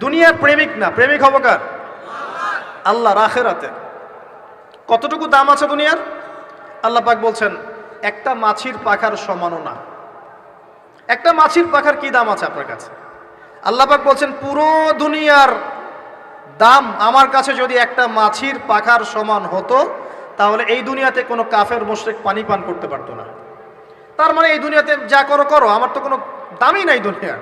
দুনিয়ার প্রেমিক না, প্রেমিক হব কার? আল্লাহ রাখেরাতে কতটুকু দাম আছে দুনিয়ার? আল্লাহ পাক বলছেন, একটা মাছির পাখার সমানও না। একটা মাছির পাখার কি দাম আছে আপনার কাছে? আল্লাহ পাক বলছেন, পুরো দুনিয়ার দাম আমার কাছে যদি একটা মাছির পাখার সমান হতো, তাহলে এই দুনিয়াতে কোনো কাফের মোশরেক পানি পান করতে পারতো না। তার মানে এই দুনিয়াতে যা করো করো। আমার তো কোনো দামই নাই দুনিয়ার।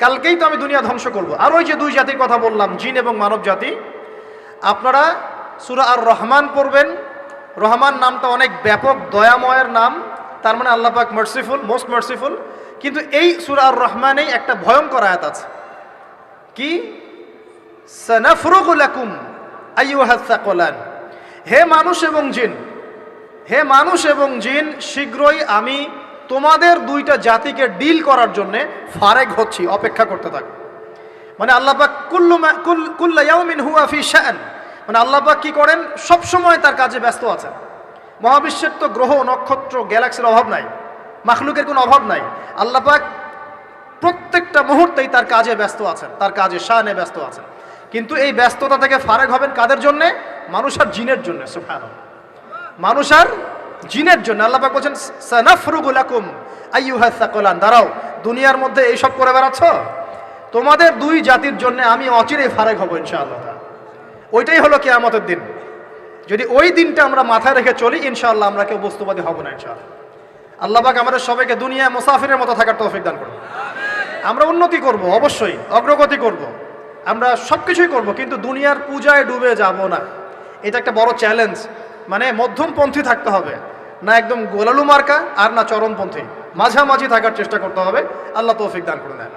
কালকেই তো আমি দুনিয়া ধ্বংস করব। আর ওই যে দুই জাতির কথা বললাম, জিন এবং মানব জাতি, আপনারা সুরা আর রহমান পড়বেন। রহমান নামটা অনেক ব্যাপক, দয়াময়ের নাম। তার মানে আল্লাহ পাক মার্সিফুল মোস্ট মার্সিফুল কিন্তু এই সুরা আর রহমানেই একটা ভয়ঙ্কর আয়াত আছে। কি? হে মানুষ এবং জিন, হে মানুষ এবং জিন, শীঘ্রই আমি তোমাদের দুইটা জাতিকে ডিল করার জন্য ফারেক হচ্ছি, অপেক্ষা করতে থাকো। মানে আল্লাপাক কুল্লু মা- কুল- কুল্লা ইয়াউমিন হুয়া ফি শান। মানে আল্লাপাক কি করেন? সব সময় তার কাজে ব্যস্ত আছেন। মহাবিশ্বের তো গ্রহ, নক্ষত্র, গ্যালাক্সির অভাব নাই। মাখলুকের কোনো অভাব নাই। আল্লাপাক প্রত্যেকটা মুহূর্তেই তার কাজে ব্যস্ত আছেন, তার কাজে শানে ব্যস্ত আছেন। কিন্তু এই ব্যস্ততা থেকে ফারেক হবেন কাদের জন্যে? মানুষ আর জিনের জন্য সুফান মানুষ আর জিনের জন্য আল্লাহ বলছেন সানাফরুগুলাকুম আইয়ুহা সাকলান। দাঁড়াও, দুনিয়ার মধ্যে এইসব করে বেড়াচ্ছ? তোমাদের দুই জাতির জন্য আমি অচিরেই ফারেক হব, ইনশাআল্লাহ। ওইটাই হলো কেয়ামতের দিন। যদি ওই দিনটা আমরা মাথায় রেখে চলি, ইনশাআল্লাহ আমরা কেউ বস্তুবাদী হব না, ইনশাআল্লাহ। আল্লাহ পাক আমাদের সবাইকে দুনিয়া মুসাফিরের মতো থাকার তৌফিক দান করুন। আমরা উন্নতি করব, অবশ্যই, অগ্রগতি করব। আমরা সব কিছুই করব, কিন্তু দুনিয়ার পূজায় ডুবে যাব না। এটা একটা বড় চ্যালেঞ্জ মানে মধ্যমপন্থী থাকতে হবে। না একদম গোলালু মার্কা আর না চরমপন্থী। মাঝামাঝি থাকার চেষ্টা করতে হবে। আল্লাহ তৌফিক দান করে দেন।